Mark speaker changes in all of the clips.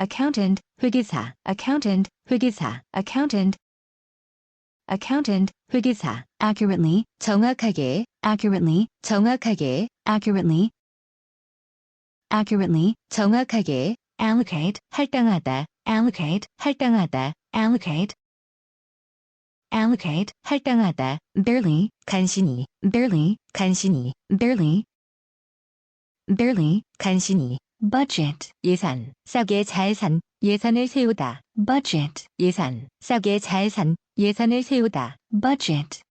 Speaker 1: accountant, 회계사, accountant, 회계사, accountant, accountant, 회계사, accurately, 정확하게, accurately, 정확하게, accurately, accurately, 정확하게, allocate, 할당하다, allocate, 할당하다, allocate, allocate, 할당하다, barely, 간신히, barely, 간신히, barely, barely, 간신히, Budget, 예산, 싸게 잘 산, 예산을 세우다, budget, 예산, 싸게 잘 산, 예산을 세우다, budget,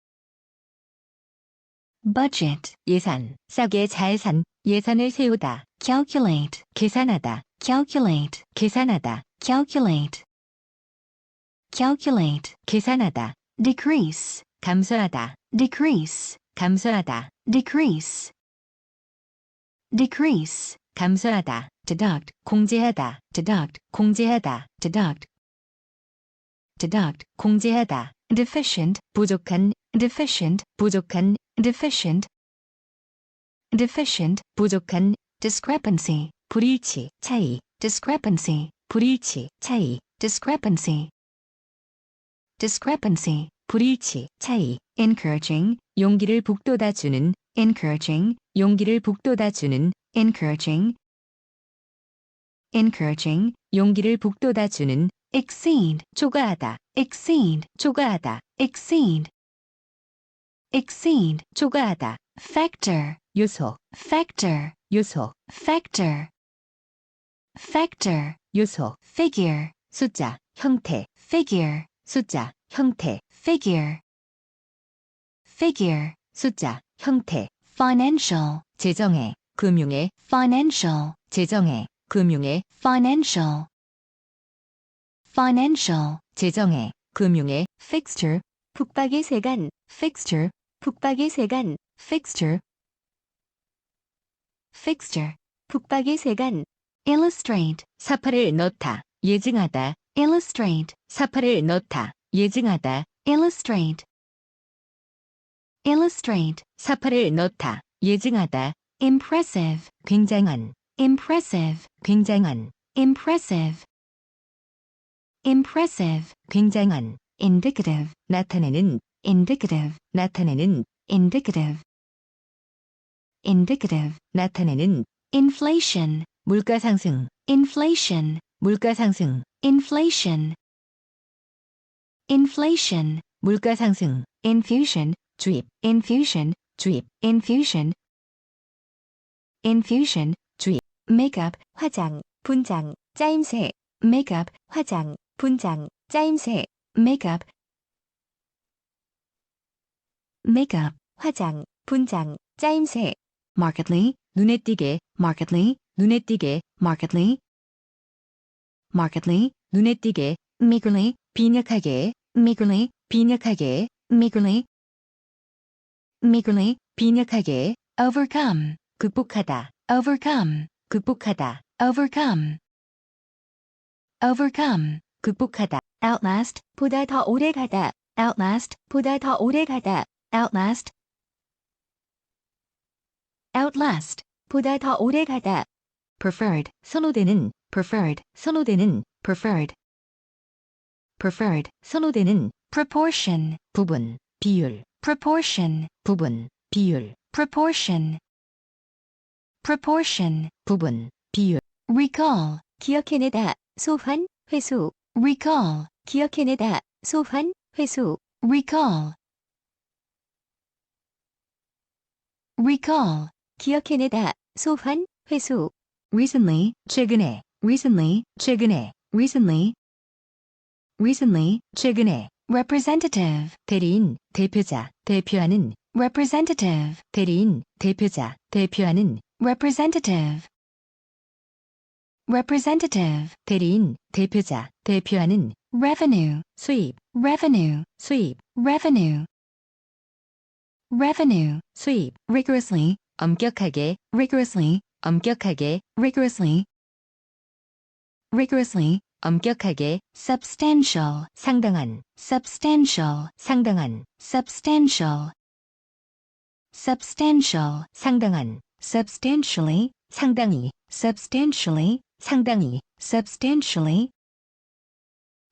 Speaker 1: budget, 예산, 싸게 잘 산, 예산을 세우다, calculate, 계산하다, calculate, 계산하다, calculate, calculate, 계산하다, decrease, 감소하다, decrease, 감소하다, decrease, decrease, 감소하다, deduct, 공제하다, deduct, 공제하다, deduct, deduct, 공제하다, deficient, 부족한, deficient, 부족한, deficient, deficient, 부족한, discrepancy, 불일치, 차이, discrepancy, 불일치, 차이, discrepancy, discrepancy, 불일치, 차이, encouraging, 용기를 북돋아 주는, encouraging, 용기를 북돋아 주는, encouraging, encouraging, 용기를 북돋아 주는, exceed, 초과하다, exceed, 초과하다, exceed, exceed, 초과하다, factor, 요소, factor, 요소, factor, factor, 요소, figure, 숫자, 형태, figure, 숫자, 형태, figure, figure, 숫자, 형태, financial, 재정의, 금융의, financial, 재정의, 금융의, financial, financial, 재정의, 금융의, fixture, 북박이 세간, fixture, 북박이 세간, fixture, fixture, 북박이 세간, illustrate, 사파를 넣다, 예증하다, illustrate, 사파를 넣다, 예증하다, illustrate, illustrate, 사파를 넣다, 예증하다, impressive, 굉장한, impressive, 굉장한, impressive, impressive, 굉장한, indicative, 나타내는, indicative, 나타내는, indicative, indicative, 나타내는, inflation, 물가 상승, inflation, 물가 상승, inflation, inflation, 물가 상승, infusion, 주입, infusion, 주입, infusion, infusion, 주입, makeup, 화장, 분장, 짜임새, makeup, 화장, 분장, 짜임새, makeup, makeup, 화장, 분장, 짜임새, markedly, 눈에 띄게, markedly, 눈에 띄게, markedly, markedly, 눈에 띄게, meagerly, 빈약하게, meagerly, 빈약하게, meagerly, meagerly, 빈약하게, overcome, 극복하다, overcome, 극복하다, overcome, overcome, 극복하다, outlast, 보다 더 오래 가다, outlast, 보다 더 오래 가다, outlast, outlast, 보다 더 오래 가다, preferred, 선호되는, preferred, 선호되는, preferred, preferred, 선호되는, proportion, 부분, 비율, proportion, 부분, 비율, proportion, proportion, 부분, 비율, recall, 기억해내다, 소환, 회수, recall, 기억해내다, 소환, 회수, recall, recall, 기억해내다, 소환, 회수, recently, 최근에, recently, 최근에, recently, recently, 최근에, representative, 대리인, 대표자, 대표하는, representative, 대리인, 대표자, 대표하는, representative, representative, 대리인, 대표자, 대표하는, revenue, 수입, revenue, 수입, revenue, revenue, 수입, rigorously, 엄격하게, rigorously, 엄격하게, rigorously, rigorously, 엄격하게, substantial, 상당한, substantial, 상당한, substantial, substantial, 상당한, substantially, 상당히, substantially, 상당히, substantially,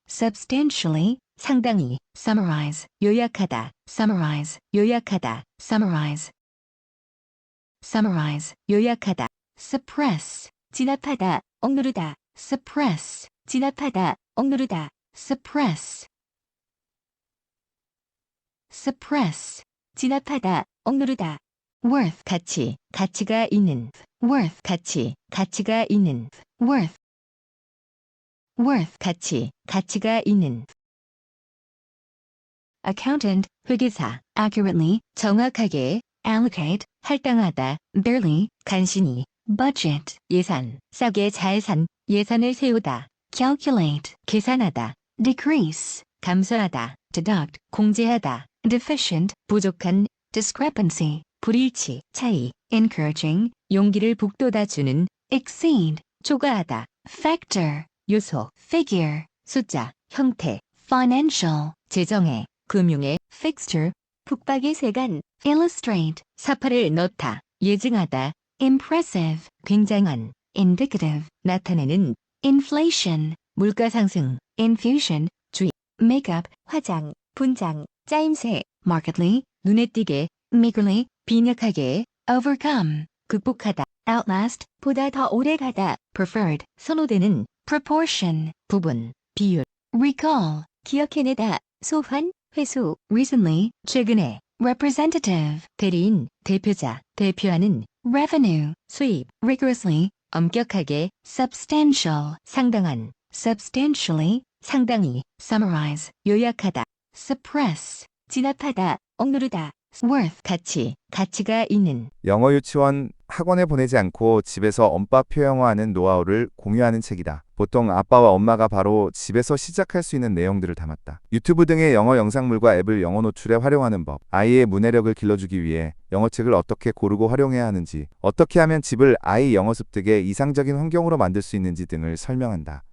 Speaker 1: substantially, 상당히, summarize, 요약하다, summarize, 요약하다, summarize, summarize, 요약하다, suppress, 진압하다, 억누르다, suppress, 진압하다, 억누르다, suppress, suppress, 진압하다, 억누르다, worth, 가치, 가치가 있는, worth, 가치, 가치가 있는, worth, worth, 가치, 가치가 있는, accountant, 회계사, accurately, 정확하게, allocate, 할당하다, barely, 간신히, budget, 예산, 싸게 잘 산, 예산을 세우다, calculate, 계산하다, decrease, 감소하다, deduct, 공제하다, deficient, 부족한, discrepancy, 불일치, 차이, encouraging, 용기를 북돋아 주는, exceed, 초과하다, factor, 요소, figure, 숫자, 형태, financial, 재정의, 금융의, fixture, 북박의 세간, illustrate, 사파를 넣다, 예증하다, impressive, 굉장한, indicative, 나타내는, inflation, 물가 상승, infusion, 주의, makeup, 화장, 분장, 짜임새, markedly, 눈에 띄게, meagerly, 빈약하게, overcome, 극복하다, outlast, 보다 더 오래가다, preferred, 선호되는, proportion, 부분, 비율, recall, 기억해내다, 소환, 회수, recently, 최근에, representative, 대리인, 대표자, 대표하는, revenue, 수입, rigorously, 엄격하게, substantial, 상당한, substantially, 상당히, summarize, 요약하다, suppress, 진압하다, 억누르다, worth, 가치, 가치가 있는,
Speaker 2: 영어 유치원 학원에 보내지 않고 집에서 엄빠 표영어하는 노하우를 공유하는 책이다. 보통 아빠와 엄마가 바로 집에서 시작할 수 있는 내용들을 담았다. 유튜브 등의 영어 영상물과 앱을 영어 노출에 활용하는 법, 아이의 문해력을 길러주기 위해 영어책을 어떻게 고르고 활용해야 하는지, 어떻게 하면 집을 아이 영어 습득의 이상적인 환경으로 만들 수 있는지 등을 설명한다.